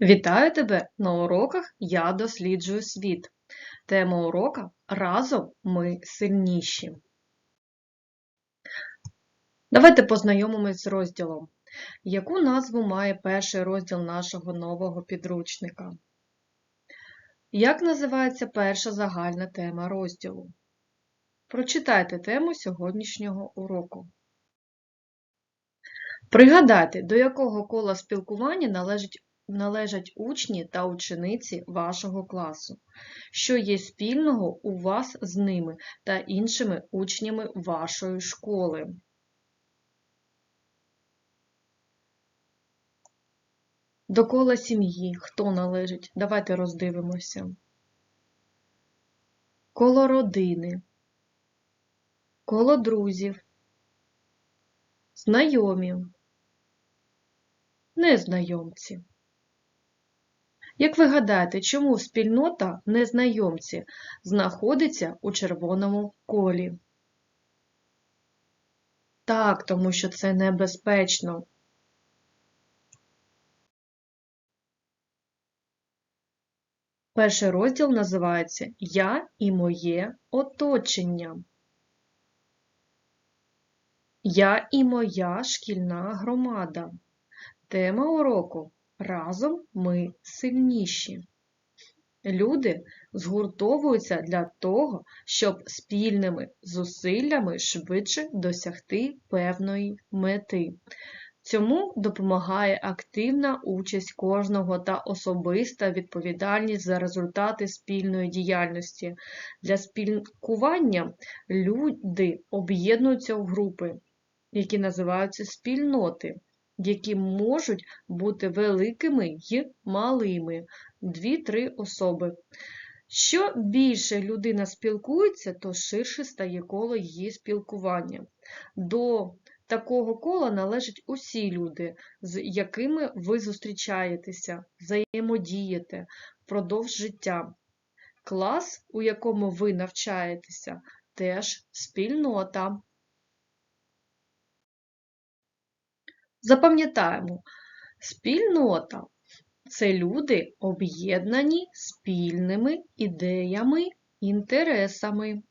Вітаю тебе на уроках Я досліджую світ. Тема урока Разом ми сильніші. Давайте познайомимось з розділом. Яку назву має перший розділ нашого нового підручника? Як називається перша загальна тема розділу? Прочитайте тему сьогоднішнього уроку. Пригадайте, до якого кола спілкування належить належать учні та учениці вашого класу, що є спільного у вас з ними та іншими учнями вашої школи. До кола сім'ї хто належить? Давайте роздивимося. Коло родини, коло друзів, знайомі, незнайомці. Як ви гадаєте, чому спільнота незнайомці знаходиться у червоному колі? Так, тому що це небезпечно. Перший розділ називається Я і моє оточення. Я і моя шкільна громада. Тема уроку Разом ми сильніші. Люди згуртовуються для того, щоб спільними зусиллями швидше досягти певної мети. Цьому допомагає активна участь кожного та особиста відповідальність за результати спільної діяльності. Для спілкування люди об'єднуються в групи, які називаються спільноти які можуть бути великими й малими, дві-три особи. Що більше людина спілкується, то ширше стає коло її спілкування. До такого кола належать усі люди, з якими ви зустрічаєтеся, взаємодієте впродовж життя. Клас, у якому ви навчаєтеся, теж спільнота. Запам'ятаємо, спільнота це люди, об'єднані спільними ідеями, інтересами.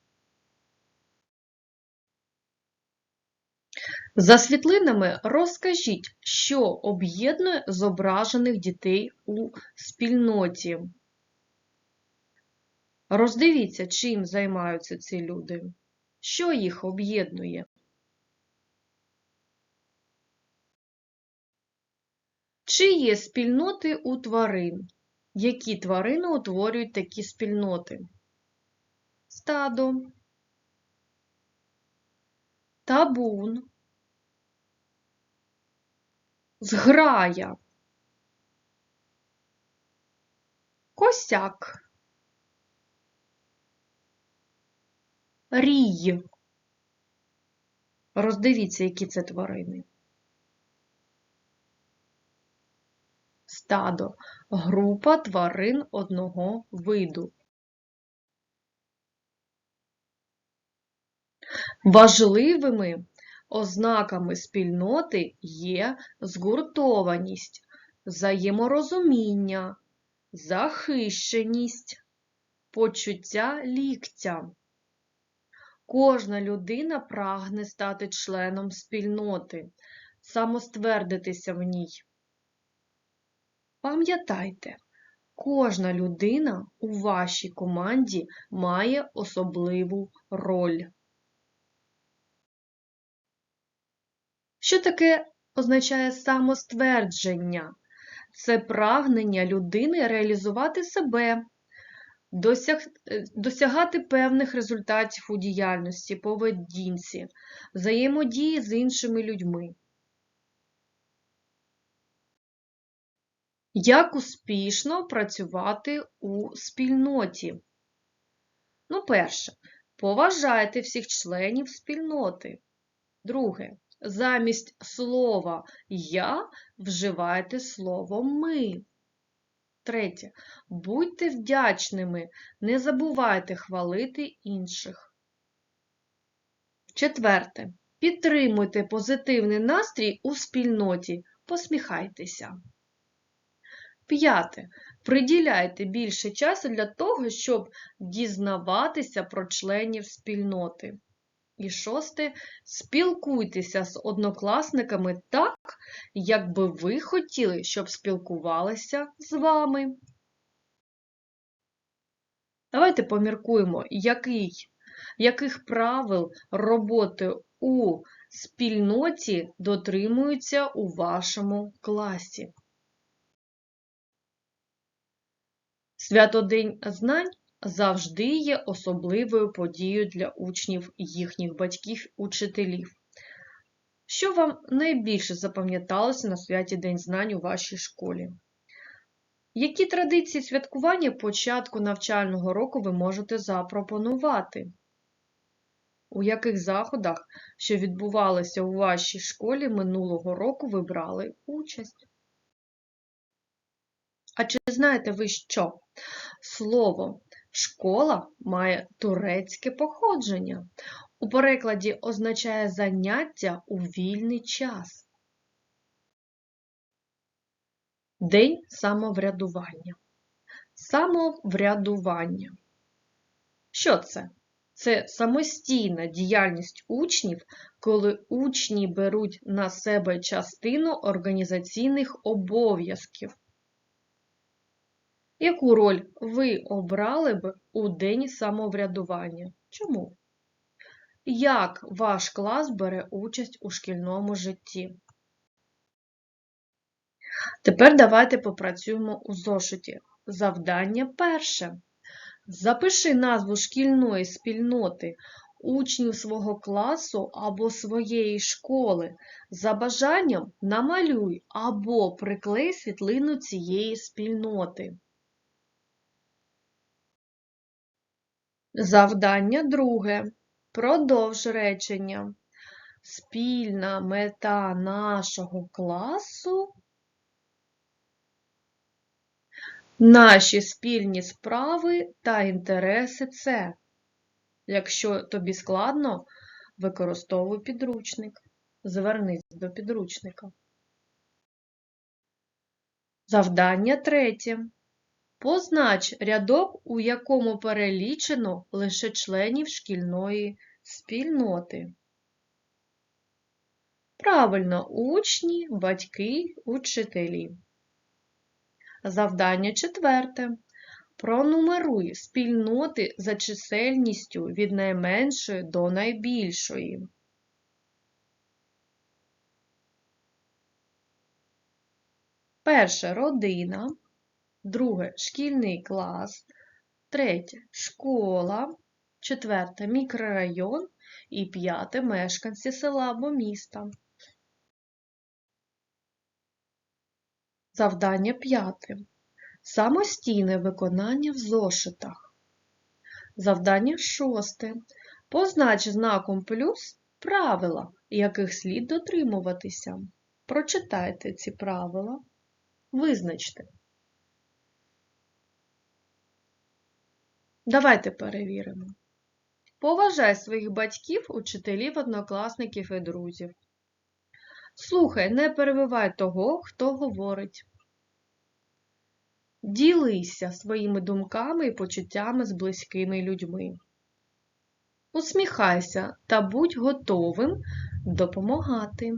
За світлинами розкажіть, що об'єднує зображених дітей у спільноті. Роздивіться, чим займаються ці люди, що їх об'єднує. Чи є спільноти у тварин? Які тварини утворюють такі спільноти? Стадо, табун, зграя, косяк, рій. Роздивіться, які це тварини. Стадо група тварин одного виду. Важливими ознаками спільноти є згуртованість, взаєморозуміння, захищеність, почуття ліктя. Кожна людина прагне стати членом спільноти, самоствердитися в ній. Пам'ятайте, кожна людина у вашій команді має особливу роль. Що таке означає самоствердження? Це прагнення людини реалізувати себе, досяг... досягати певних результатів у діяльності, поведінці, взаємодії з іншими людьми. Як успішно працювати у спільноті? Ну, перше, поважайте всіх членів спільноти. Друге, замість слова я вживайте слово ми. Третє. Будьте вдячними, не забувайте хвалити інших. Четверте. Підтримуйте позитивний настрій у спільноті, посміхайтеся. П'яте. Приділяйте більше часу для того, щоб дізнаватися про членів спільноти. І шосте. Спілкуйтеся з однокласниками так, як би ви хотіли, щоб спілкувалися з вами. Давайте поміркуємо, який, яких правил роботи у спільноті дотримуються у вашому класі. Святодень знань завжди є особливою подією для учнів їхніх батьків, учителів. Що вам найбільше запам'яталося на святі День знань у вашій школі? Які традиції святкування початку навчального року ви можете запропонувати? У яких заходах, що відбувалися у вашій школі минулого року, ви брали участь? А чи знаєте ви що? Слово школа має турецьке походження. У перекладі означає заняття у вільний час. День самоврядування. Самоврядування. Що це? Це самостійна діяльність учнів, коли учні беруть на себе частину організаційних обов'язків. Яку роль ви обрали б у День самоврядування? Чому? Як ваш клас бере участь у шкільному житті? Тепер давайте попрацюємо у зошиті. Завдання перше. Запиши назву шкільної спільноти учнів свого класу або своєї школи. За бажанням намалюй або приклей світлину цієї спільноти. Завдання друге. Продовж речення. Спільна мета нашого класу. Наші спільні справи та інтереси це. Якщо тобі складно, використовуй підручник. Звернись до підручника. Завдання третє. Познач рядок, у якому перелічено лише членів шкільної спільноти. Правильно, учні, батьки, учителі. Завдання четверте. Пронумеруй спільноти за чисельністю від найменшої до найбільшої. Перше родина, друге шкільний клас, третє школа, четверте мікрорайон і п'яте мешканці села або міста. Завдання п'яте. Самостійне виконання в зошитах. Завдання шосте. Познач знаком плюс правила, яких слід дотримуватися. Прочитайте ці правила. Визначте. Давайте перевіримо. Поважай своїх батьків, учителів, однокласників і друзів. Слухай, не перебивай того, хто говорить. Ділися своїми думками і почуттями з близькими людьми. Усміхайся та будь готовим допомагати.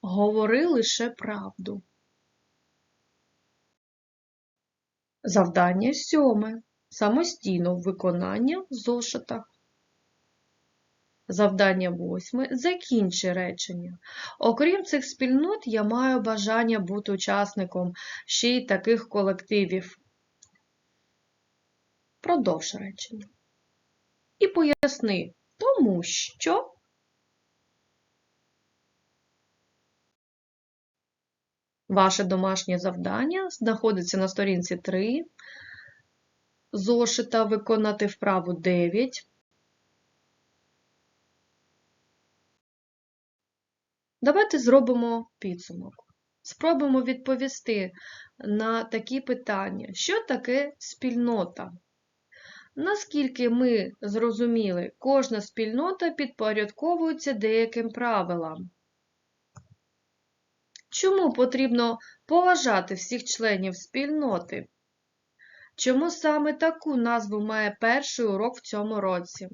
Говори лише правду. Завдання сьоме. Самостійно виконання в зошитах. Завдання восьме. Закінчи речення. Окрім цих спільнот, я маю бажання бути учасником ще й таких колективів. Продовж речення. І поясни, тому що. Ваше домашнє завдання знаходиться на сторінці 3. Зошита виконати вправу 9. Давайте зробимо підсумок. Спробуємо відповісти на такі питання. Що таке спільнота? Наскільки ми зрозуміли, кожна спільнота підпорядковується деяким правилам. Чому потрібно поважати всіх членів спільноти? Чому саме таку назву має перший урок в цьому році?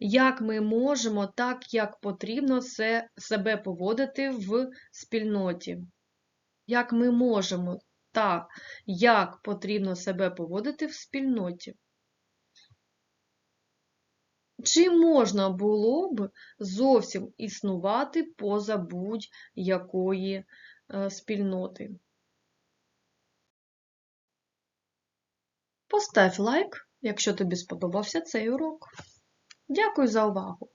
Як ми можемо так, як потрібно се- себе поводити в спільноті? Як ми можемо так, як потрібно себе поводити в спільноті? Чи можна було б зовсім існувати поза будь-якої е, спільноти? Постав лайк, якщо тобі сподобався цей урок. Дякую за увагу!